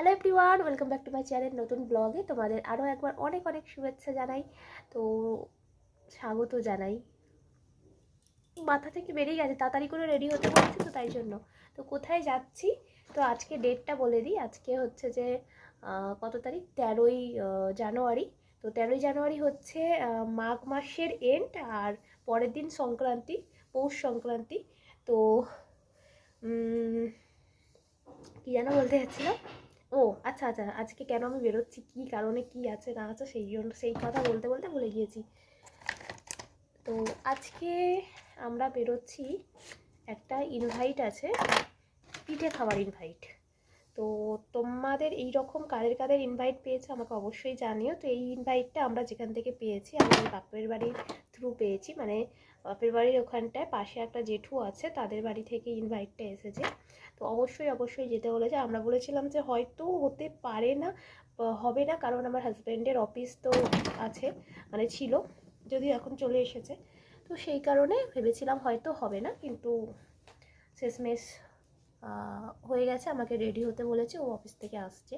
Hello everyone welcome back to my channel নতুন ব্লগে তোমাদের আরও একবার অনেক অনেক শুভেচ্ছা জানাই। তো স্বাগত জানাই। মাথা থেকে বেরিয়ে গেছে, তাড়াতাড়ি করে রেডি হতে পারছি তো তাই জন্য। তো কোথায় যাচ্ছি? তো আজকে ডেটটা বলে দিই, আজকে হচ্ছে যে কত তারিখ? তেরোই জানুয়ারি। তো তেরোই জানুয়ারি হচ্ছে মাঘ মাসের এন্ড আর পরের দিন সংক্রান্তি, পৌষ সংক্রান্তি। তো কি যেন বলতে যাচ্ছিলাম ও আচ্ছা আচ্ছা আজকে কেন আমি বেরোচ্ছি? কী কারণে কি আছে না আছে সেই জন্য, সেই কথা বলতে বলতে ভুলে গিয়েছি। তো আজকে আমরা বেরোচ্ছি, একটা ইনভাইট আছে, পিঠে খাওয়ার ইনভাইট তো তোমাদের এই রকম কাদের কাদের ইনভাইট পেয়েছে আমাকে অবশ্যই জানিও। তো এই ইনভাইটটা আমরা যেখান থেকে পেয়েছি, আমাদের বাপের বাড়ির থ্রু পেয়েছি। মানে বাপের বাড়ির ওখানটায় পাশে একটা জেঠু আছে, তাদের বাড়ি থেকে ইনভাইটটা এসেছে। তো অবশ্যই অবশ্যই যেতে বলেছে। আমরা বলেছিলাম যে হয়তো হতে পারে না হবে না, কারণ আমার হাজব্যান্ডের অফিস তো আছে মানে ছিল, যদিও এখন চলে এসেছে। তো সেই কারণে ভেবেছিলাম হয়তো হবে না, কিন্তু শেষমেশ হয়ে গেছে। আমাকে রেডি হতে বলেছে, ও অফিস থেকে আসছে।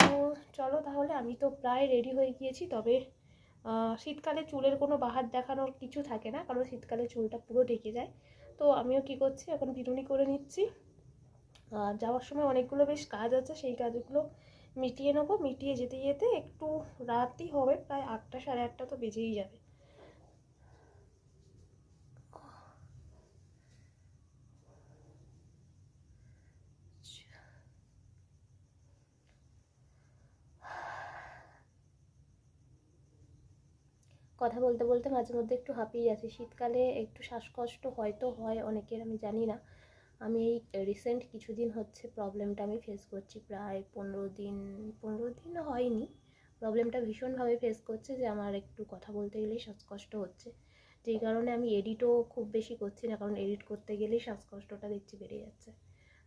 তো চলো তাহলে, আমি তো প্রায় রেডি হয়ে গিয়েছি, তবে শীতকালে চুলের কোনো বাহার দেখানোর কিছু থাকে না, কারণ শীতকালে চুলটা পুরো ঢেকে যায়। তো আমিও কি করছি, এখন বিনুনি করে নিচ্ছি। যাওয়ার সময় অনেকগুলো বেশ কাজ আছে, সেই কাজগুলো মিটিয়ে নেব। মিটিয়ে যেতে যেতে একটু রাতই হবে, প্রায় আটটা সাড়ে আটটা তো বেজেই যাবে। কথা বলতে বলতে মাঝে মধ্যে একটু হাঁপিয়ে যাচ্ছি। শীতকালে একটু শ্বাসকষ্ট হয়তো হয় অনেকের, আমি জানি না। আমি এই রিসেন্ট কিছুদিন হচ্ছে প্রবলেমটা আমি ফেস করছি। প্রায় পনেরো দিন পনেরো দিন হয়নি। প্রবলেমটা ভীষণভাবে ফেস করছে যে আমার একটু কথা বলতে গেলেই শ্বাসকষ্ট হচ্ছে। যেই কারণে আমি এডিটও খুব বেশি করছি না, কারণ এডিট করতে গেলেই শ্বাসকষ্টটা দেখছি বেড়ে যাচ্ছে।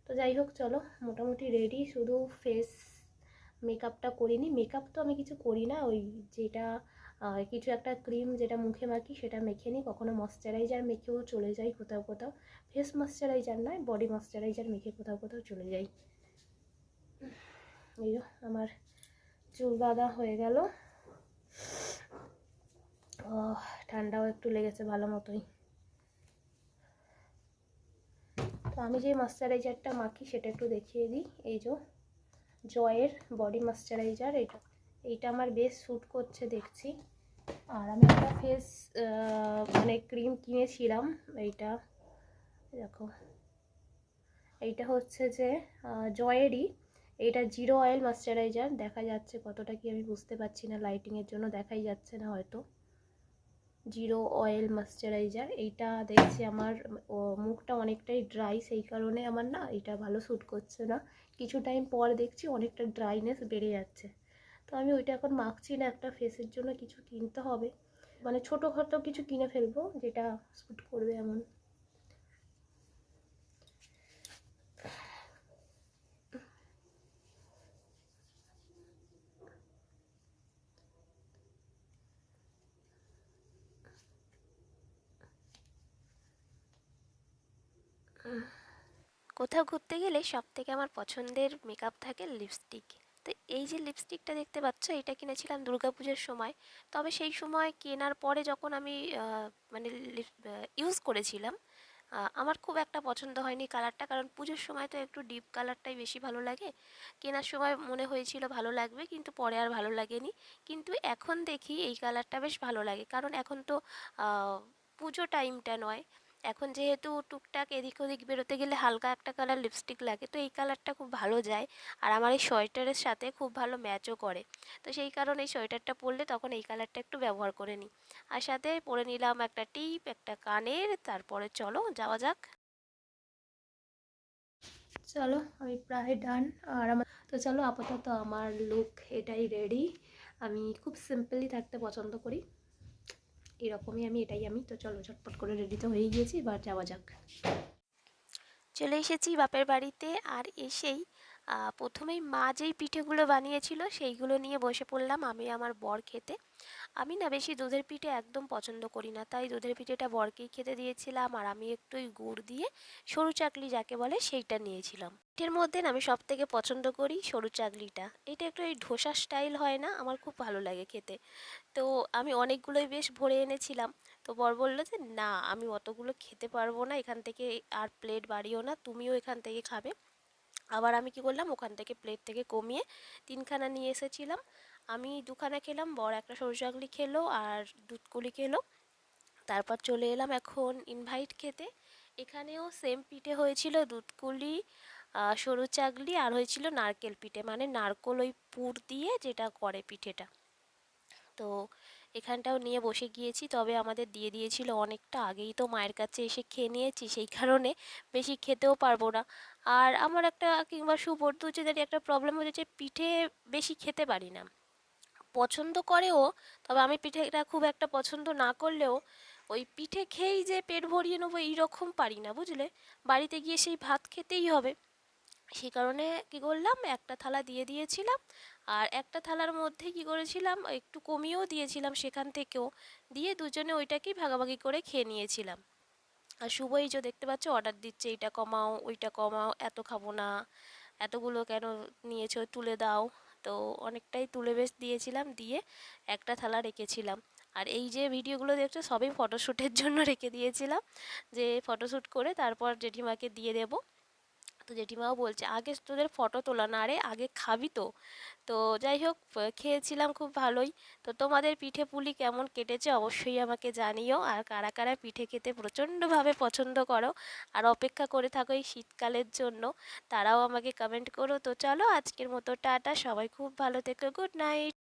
তো যাই হোক, চলো মোটামুটি রেডি শুধু ফেস মেকআপটা করিনি। মেকআপ তো আমি কিছু করি না। ওই যেটা আহ, কিছু একটা ক্রিম যেটা মুখে মাখি সেটা মেখে নিই কখনো ময়শ্চারাইজার মেখেও চলে যাই কোথাও কোথাও। ফেস ময়শ্চারাইজার নয় বডি ময়শ্চারাইজার মেখে কোথাও কোথাও চলে যাই। এই আমার চুল বাঁধা হয়ে গেল। ঠান্ডাও একটু লেগেছে ভালো মতোই। তো আমি যে ময়শ্চারাইজারটা মাখি সেটা একটু দেখিয়ে দিই। এই যে জয়ের বডি ময়শ্চারাইজার এটা এইটা আমার বেশ স্যুট করছে দেখছি। আর আমি একটা ফেস মানে ক্রিম কিনেছিলাম এইটা। দেখো। এইটা হচ্ছে যে জয়েরই এইটা জিরো অয়েল ময়শ্চারাইজার দেখা যাচ্ছে কতটা কি আমি বুঝতে পারছি না লাইটিংয়ের জন্য, দেখাই যাচ্ছে না হয়তো। জিরো অয়েল ময়শ্চারাইজার এইটা দেখছি আমার মুখটা অনেকটাই ড্রাই সেই কারণে আমার না এটা ভালো স্যুট করছে না। কিছু টাইম পর দেখছি অনেকটা ড্রাইনেস বেড়ে যাচ্ছে। তো আমি ওইটা এখন মাখছি না, একটা ফেসের জন্য কিছু কিনতে হবে। মানে ছোটো ছোটোখাটো কিছু কিনে ফেলব, যেটা স্যুট করবে এমন। কোথাও ঘুরতে গেলে সব থেকে আমার পছন্দের মেকআপ থাকে লিপস্টিক তো এই যে লিপস্টিকটা দেখতে পাচ্ছ, এটা কিনেছিলাম দুর্গাপুজোর সময়। তবে সেই সময় কেনার পরে যখন আমি মানে ইউজ করেছিলাম আমার খুব একটা পছন্দ হয়নি কালারটা কারণ পুজোর সময় তো একটু ডিপ কালারটাই বেশি ভালো লাগে। কেনার সময় মনে হয়েছিল ভালো লাগবে, কিন্তু পরে আর ভালো লাগেনি। কিন্তু এখন দেখি এই কালারটা বেশ ভালো লাগে। কারণ এখন তো পুজো টাইমটা নয়। এখন যেহেতু টুকটাক এদিক ওদিক বেরোতে গেলে হালকা একটা কালার লিপস্টিক লাগে, তো এই কালারটা খুব ভালো যায়। আর আমার এই সোয়েটারের সাথে খুব ভালো ম্যাচও করে। তো সেই কারণে এই সোয়েটারটা পরলে তখন এই কালারটা একটু ব্যবহার করে নিই। আর সাথে পরে নিলাম একটা টিপ একটা কানের, তারপরে চলো যাওয়া যাক। চলো, আমি প্রায় ডান আর আমার, তো চলো আপাতত আমার লুক এটাই রেডি আমি খুব সিম্পলি থাকতে পছন্দ করি। এরকমই আমি, এটাই আমি। তো চলো, ঝটপট করে রেডি তো হয়ে গিয়েছি, এবার যাওয়া যাক। চলে এসেছি বাপের বাড়িতে, আর এসেই প্রথমেই মা যেই পিঠেগুলো বানিয়েছিল সেইগুলো নিয়ে বসে পড়লাম আমি আমার বর খেতে। আমি না বেশি দুধের পিঠে একদম পছন্দ করি না, তাই দুধের পিঠেটা বরকেই খেতে দিয়েছিলাম আর আমি একটু গুড় দিয়ে সরু চাকলি যাকে বলে সেইটা নিয়েছিলাম। পিঠের মধ্যে আমি সব থেকে পছন্দ করি সরু চাকলিটা। এটা একটু এই ধোসা স্টাইল হয় না, আমার খুব ভালো লাগে খেতে। তো আমি অনেকগুলোই বেশ ভরে এনেছিলাম। তো বর বলল যে, না, আমি অতগুলো খেতে পারব না, এখান থেকে আর প্লেট বাড়িও না, তুমিও এখান থেকে খাবে। আবার আমি কি করলাম, ওখান থেকে প্লেট থেকে কমিয়ে তিনখানা নিয়ে এসেছিলাম। আমি দুখানা খেলাম, বর একটা সরু চাকলি খেলো আর দুধকুলি খেলো। তারপর চলে এলাম এখন ইনভাইট খেতে। এখানেও সেম পিঠে হয়েছিল দুধকুলি সরু চাকলি আর হয়েছিল নারকেল পিঠে মানে নারকোল ওই পুর দিয়ে যেটা করে পিঠেটা। তো এখানটাও নিয়ে বসে গিয়েছি। তবে আমাদের দিয়ে দিয়েছিল অনেকটা। আগেই তো মায়ের কাছে এসে খেয়ে নিয়েছি। সেই কারণে বেশি খেতেও পারব না। আর আমার একটা কিংবা সুবর্ধুচেদের একটা প্রবলেম হচ্ছে পিঠে বেশি খেতে পারি না। পছন্দ করেও, তবে আমি পিঠেটা খুব একটা পছন্দ না করলেও, ওই পিঠে খেয়েই যে পেট ভরিয়ে নেব এইরকম পারি না, বুঝলে? বাড়িতে গিয়ে সেই ভাত খেতেই হবে। সেই কারণে কি করলাম, একটা থালা দিয়ে দিয়েছিলাম। আর একটা থালার মধ্যে কি করেছিলাম, একটু কমিয়েও দিয়েছিলাম সেখান থেকেও। দিয়ে দুজনে ওইটাকেই ভাগাভাগি করে খেয়ে নিয়েছিলাম। আর শুভ এই যে দেখতে পাচ্ছ অর্ডার দিচ্ছে, এইটা কমাও, ওইটা কমাও, এত খাব না, এতগুলো কেন নিয়েছো, তুলে দাও। তো অনেকটাই তুলে বেশ দিয়েছিলাম, দিয়ে একটা থালা রেখেছিলাম। আর এই যে ভিডিওগুলো দেখছ, সবই ফটোশ্যুটের জন্য রেখে দিয়েছিলাম। যে ফটোশ্যুট করে তারপর জেঠিমাকে দিয়ে দেবো। তো জেঠিমাও বলছে, আগে তোদের ফটো তোলা না আরে আগে খাবি তো। তো যাই হোক খেয়েছিলাম খুব ভালোই। তো তোমাদের পিঠে পুলি কেমন কেটেছে অবশ্যই আমাকে জানিও। আর কারা কারা পিঠে খেতে প্রচণ্ডভাবে পছন্দ করো, আর অপেক্ষা করে থাকো এই শীতকালের জন্য, তারাও আমাকে কমেন্ট করো। তো চলো আজকের মতো টাটা, সবাই খুব ভালো থেকো, গুড নাইট।